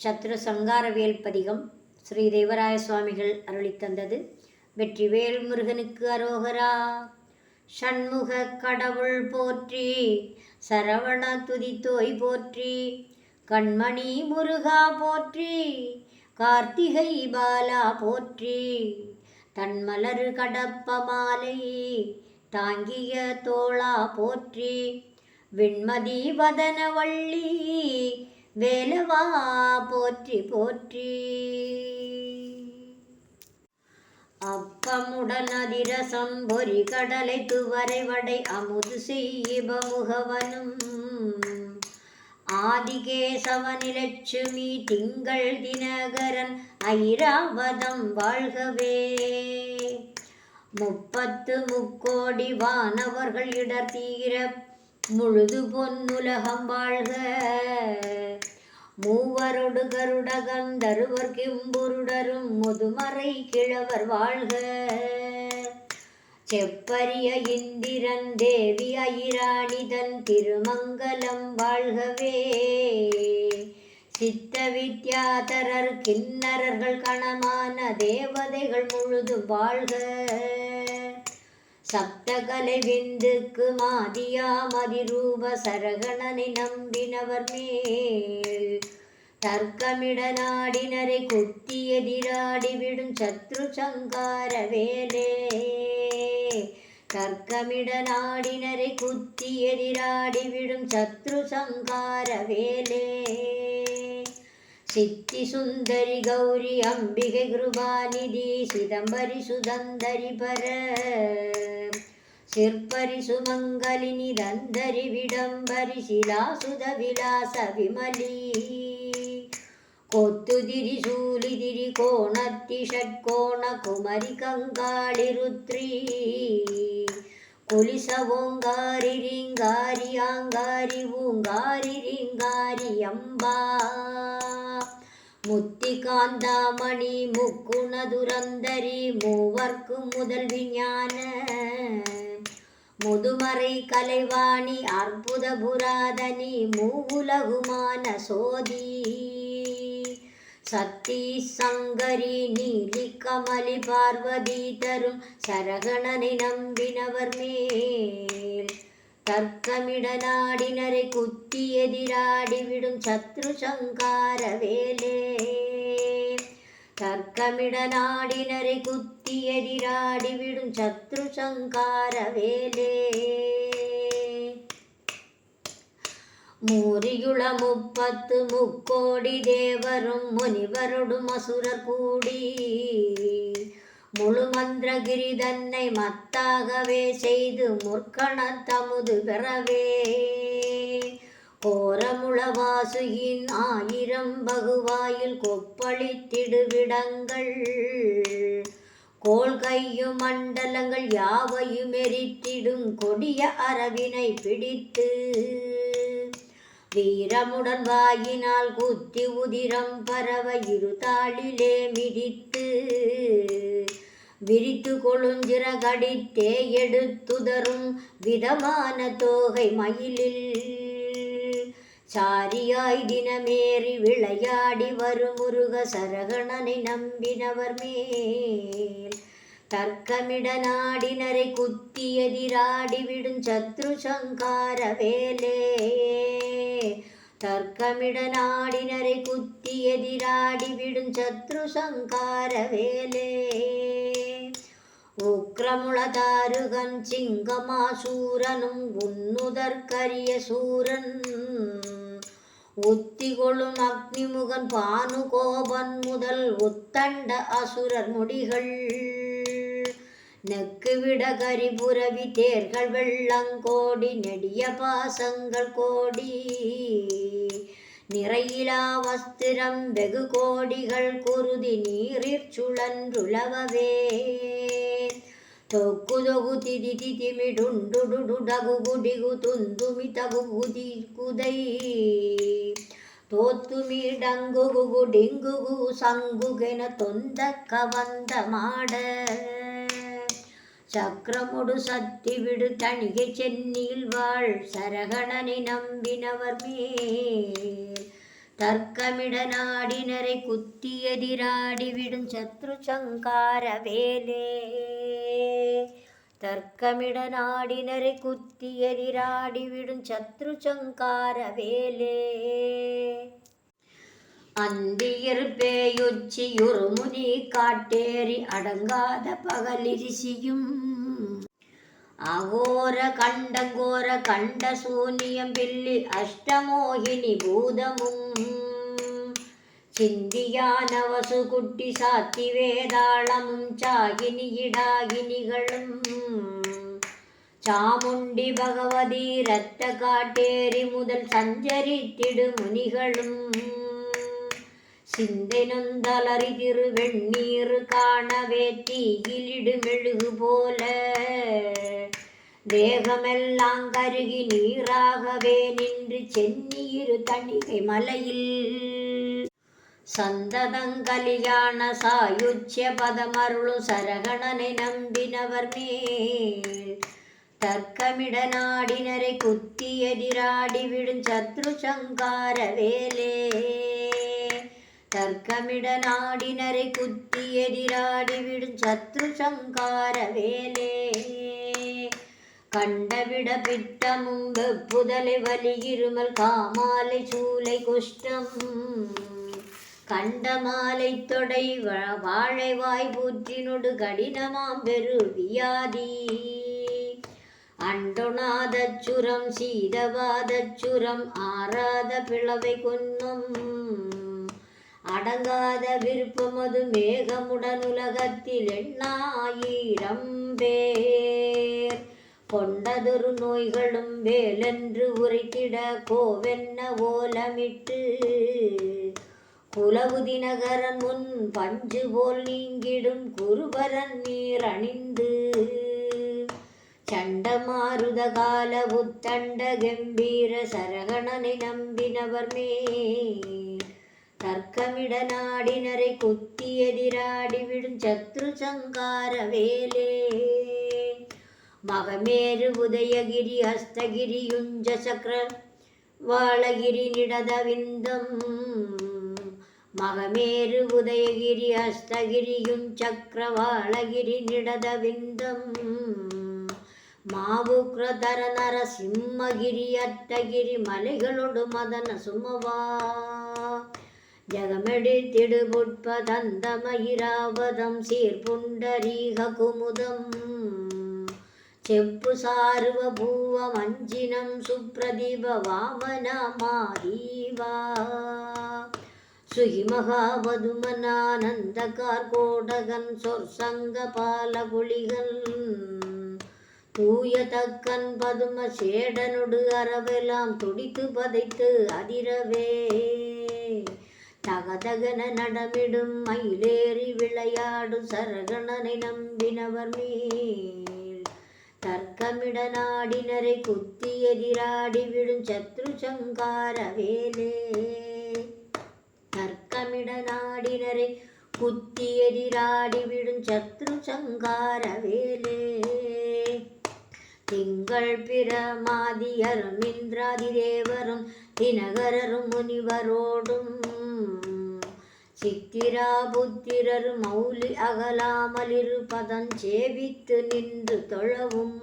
சத்ரு சங்காரவேல் பதிகம் ஸ்ரீ தேவராய சுவாமிகள் அருளித்தந்தது வெற்றிவேல் முருகனுக்கு அரோகரா. ஷண்முக கடவுள் போற்றி சரவண துதித்தோய் போற்றி கண்மணி முருகா போற்றி கார்த்திகை பாலா போற்றி தன்மலரு கடப்ப மாலை தாங்கிய தோளா போற்றி விண்மதி வதனவள்ளி வேலவா போற்றி போற்றி. அப்பமுடன் அதிரசம் பொறி கடலை துவரை வடை அமுது செய்யிப முகவனும் ஆதிகேசவனிலட்சுமி திங்கள் தினகரன் ஐராவதம் வாழ்கவே. முப்பத்து முக்கோடி வானவர்கள் இடர் தீர முழுது பொன்னுலகம் வாழ்க. மூவரொடு கருட தருவர் கிம்புருடரும் முதுமறை கிழவர் வாழ்க. செப்பரிய இந்திரன் தேவி ஐராணிதன் திருமங்கலம் வாழ்கவே. சித்த வித்யாதரர் கிண்ணறர்கள் கணமான தேவதைகள் முழுதும் வாழ்க. சப்தகலை விந்துக்கு மாதியா மதிரூப சரகணனை நம்பினவர் மேல். தர்க்கமிட நாடினரை குத்தி எதிராடி விடும் சத்ரு சங்கார வேலே. தர்க்கமிட நாடினரை குத்தி எதிராடி விடும் சத்ரு சங்கார வேலே. சித்தி சுந்தரி கௌரி அம்பிகை கிருபாநிதி சிதம்பரி சுதந்தரி பர சிற்பரி சுமங்கலி தந்தரி விடம்பரி சிலாசுத விலாச விமலி. கொத்துதிரி சூலிதிரி கோணத்தி ஷட்கோண குமரி கங்காளி ருத்ரி. குலிச ஓங்காரி ரிங்காரி ஆங்காரி ஊங்காரி ரிங்காரி அம்பா. முத்திகாந்தாமணி முக்குண துரந்தரி மூவர்க்கு முதல் விஞ்ஞான. முதுமறை கலைவாணி அற்புத புராதனி மூவுலகுமான சோதி. சக்தி சங்கரி நீலி கமலி பார்வதி தரும் சரகணனை நம்பினவர் மேல். தர்க்கமிட நாடினரை குத்தி எதிராடிவிடும் சத்ரு சங்கார வேலே. தர்க்கமிட நாடினரை குத்தி எதிராடி விடும் சத்ரு சங்கார வேலே. மூரியுள முப்பத்து முக்கோடி தேவரும் முனிவரொடும் அசுரர் கூடி. முழு மந்திரகிரி தன்னை மத்தாகவே செய்து முற்கண தமுது பெறவே. கோரமுளவாசுகின் ஆயிரம் பகுவாயில் கொப்பளித்திடுவிடங்கள். கோல் கையும் மண்டலங்கள் யாவையும் எரித்திடும் கொடிய அரவினை பிடித்து. வீரமுடன் வாயினால் குத்தி உதிரம் பரவ இருதாளிலே மிதித்து. விரித்து கொழுஞ்சிற கடித்தே எடுத்துதரும் விதமான தோகை மயிலில். சாரியாய் தினமேறி விளையாடி வரும் முருக சரகணனை நம்பினவர் மேல். தர்க்கமிட நாடினரை குத்தி எதிராடி விடும் சத்ரு சங்கார வேலே தர்க்கமிட நாடினரை குத்தி எதிராடி விடும் சத்ரு சங்கார வேலே உக்ரமுளதாருகன் சிங்கமாசூரனும் உன்னுதற்கரிய சூரன். உத்திகொளும் அக்னிமுகன் பானுகோபன் முதல் உத்தண்ட அசுரர் முடிகள். நெக்கு விட கரிபுரவி தேர்கள் வெள்ளங்கோடி நெடிய பாசங்கள் கோடி. நிறையிலா வஸ்திரம் வெகு கோடிகள் குருதி நீரிற் சுழன்றுளவவே. தொக்கு தொகு திதி திதிமிடுண்டுடுடு டகு குடிகு துந்துமி தகு குதி குதை. தோத்துமி டங்குகு டிங்குகு சங்குகென தொந்த கவந்த மாட சக்கரமுடு சத்தி விடு தணிகை சென்னியில் வாழ். சரகணனை நம்பினவர் மேல். தர்க்கமிட நாடினரை குத்தி எதிராடி விடும் சத்ரு சங்கார வேலே. தர்க்கமிட நாடினரை குத்தி எதிராடி விடும் சத்ரு சங்கார வேலே. அந்தியர் பேயுச்சியுறு முனி காட்டேறி அடங்காத பகலிரிசியும். அகோர கண்டங்கோர கண்ட சூனியம் பில்லி அஷ்டமோகினி பூதமும். சிந்தியான வசுகுட்டி சாத்தி வேதாளமும் சாகினி இடாகினிகளும். சாமுண்டி பகவதி സഞ്ചരിത്തിടുമുനികളും காட்டேரி முதல் திரு வெண்ணீர் காணவே தீயிலிடு மெழுகு போல. தேகமெல்லாம் கருகி நீராகவே நின்று சென்னியிரு தணிகை மலையில். சந்ததங்கலியான சாயுச்சிய பதமருளு சரகணனை நம்பினவர் மேல். தர்க்கமிட நாடினரை குத்தி எதிராடி விடும் சத்ரு சங்கார வேலே தர்க்கமிட நாடினரை குத்தி எதிராடிவிடும் சத்ரு சங்கார வேலே. கண்டவிட பித்தமும் வெப்புதலை வலி இருமல் காமாலை சூலை குஷ்டம். கண்ட மாலை தொடை வாழை வாய் பூற்றினொடு கடினமாம் பெரு வியாதி. அண்டொணாதச்சுரம் சீதவாதச்சுரம் ஆறாத பிளவை கொன்னும். அடங்காத விருப்பமது மேகமுடன் உலகத்தில் எண்ணாயிரம் பேர். கொண்டதொரு நோய்களும் வேலென்று உரைத்திட கோவென்ன ஓலமிட்டு. குலவு தினகரன் முன் பஞ்சு போல் நீங்கிடும் குருபரன் நீர் அணிந்து. சண்டமாருத கால உத்தண்ட கம்பீர சரகணனை நம்பினவர் மேல் தர்க்கமிட நாடினரை குத்தி எதிராடி விடும் சத்ரு சங்கார வேலே. மகமேரு உதயகிரி ஹஸ்தகிரி யுஞ்ச சக்கர வாழகிரி நிடதவிந்தம் மகமேரு உதயகிரி ஹஸ்தகிரி யுஞ்சக்கரவாளகிரி நிடதவிந்தம் ஜகமெழித்திடுபுட்பதந்தமயிராவதம் சீர்புண்டரீக குமுதம் செப்பு சார்வபூவ மஞ்சினம் சுப்ரதிப வாமனமாதீவா சுகிமகாவதுமனானந்தகார்கோடகன் சொற்சங்க பாலகுளிகள் தூய தக்கன் பதும சேடனொடு அறவெல்லாம் துடித்து பதைத்து அதிரவே. தகதகன நடமிடும் மயிலேறி விளையாடும் சரகணனை நம்பினவர் மேல் தர்க்கமிட நாடினரை குத்தி எதிராடி விடும் சத்ரு சங்கார வேலே. தர்க்கமிட நாடினரை குத்தி எதிராடி விடும் சத்ரு சங்கார வேலே. திங்கள் பிரமாதியரும் இந்திராதி தேவரும் தினகரரும் முனிவரோடும் சித்திரா புத்திரர் மௌலி அகலாமலிருப்பதன் சேவித்து நின்று தொழவும்.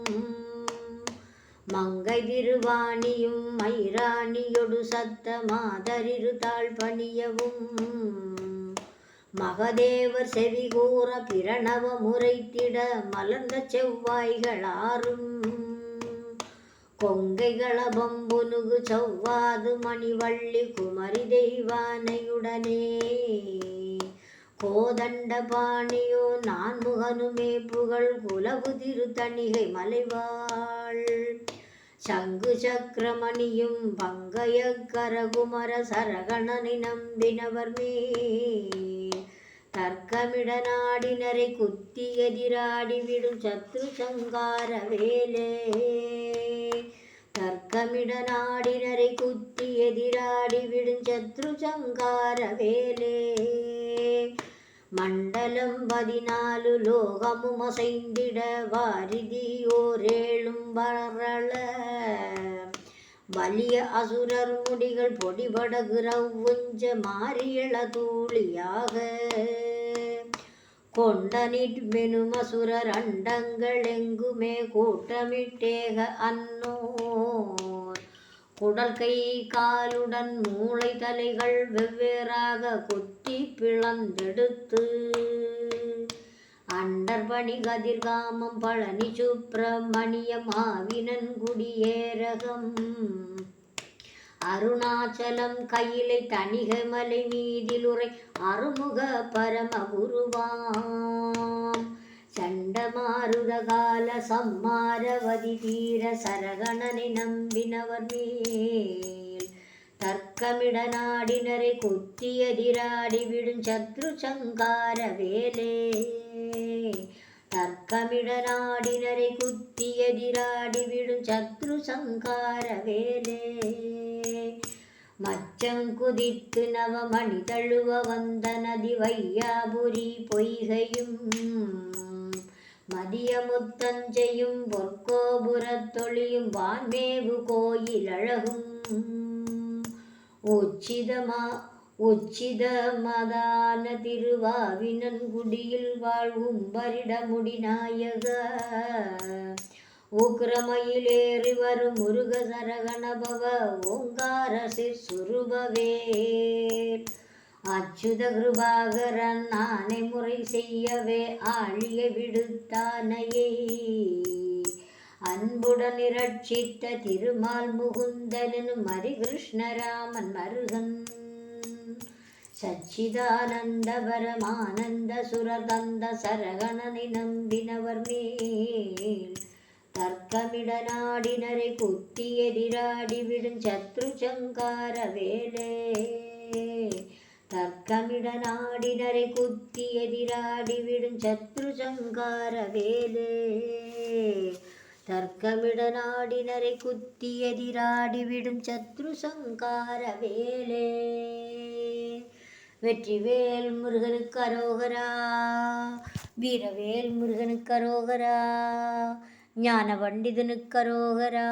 மங்கை திருவாணியும் மைராணியொடு சத்த மாதரிரு தாழ் பணியவும். மகதேவர் செவிகூற பிரணவ முறைத்திட மலர்ந்த செவ்வாய்களாரும் ஆறும். செவ்வாது மணிவள்ளி குமரி தெய்வானையுடனே. கோதண்ட பாணியோ நான்முகனுமே புகழ் குலவு திருத்தணிகை மலைவாள் சங்கு சக்கரமணியும் பங்கய கரகுமர சரகணனை நம்பினவர் மேல். தர்க்கமிட நாடினரை குத்தி எதிராடி விடும் சத்ரு சங்கார வேலே. தர்க்கமிட நாடினரை குத்தி எதிராடி விடும் சத்ரு சங்கார வேலே. மண்டலம் பதினாலு லோகமும் அசைந்திட வாரிதி ஓரேழும் வரள வலிய அசுரர் முடிகள் பொடிபடகுறவுஞ்ச மாறியள தூளியாக. கொண்டனிட் மெனுமசுரர் அண்டங்கள் எங்குமே கூட்டமிட்டேக அன்னோர். குடல் கை காலுடன் மூளை தலைகள் வெவ்வேறாக குத்தி பிளந்தெடுத்து. அண்டர்பணி கதிர்காமம் பழனி சுப்பிரமணியம் ஆவினன் குடியேரகம் அருணாச்சலம் கையிலை தணிகமலை மீதிலுரை அருமுக பரமகுருவாம் சண்டமாருத கால சம்மாரவதி தீர சரகணனை நம்பினவர் மேல் தர்க்கமிட நாடினரை கொத்தியதிராடி விடும் சத்ரு சங்கார வேலே. தர்க்கமிடனாடினரை குத்தி எதிராடி விடும் சத்ரு சங்கார வேலே மச்சம் குதித்து நவமணி தழுவ வந்த நதி வையாபுரி பொய்கையும் மதிய முத்தஞ்செய்யும் பொற்கோபுரத்தொழியும் வான்மேவு கோயில் அழகும் உச்சிதமா உச்சித மதான திருவாவினன்குடியில் வாழ்வும் வரிடமுடி நாயக. உக்ரமயிலேறி வரும் முருக சரகணபவ ஓங்கார சிறுபவேல் அச்சுத கிருபாகரன் நானே முறை செய்யவே ஆழிய விடுத்தானையே. அன்புடன் இரட்சித்த திருமால் முகுந்தனும் மரிகிருஷ்ணராமன் மருகன். சச்சிதானந்த பரமானந்த சுரதந்த சரகணனை நம்பினவர் மேல் தர்க்கமிட நாடினரை குத்தி எதிராடி வெற்றிவேல் முருகனுக்கு அரோகரா வீரவேல் முருகனுக்கு அரோகரா ஞான பண்டிதனுக்கு அரோகரா.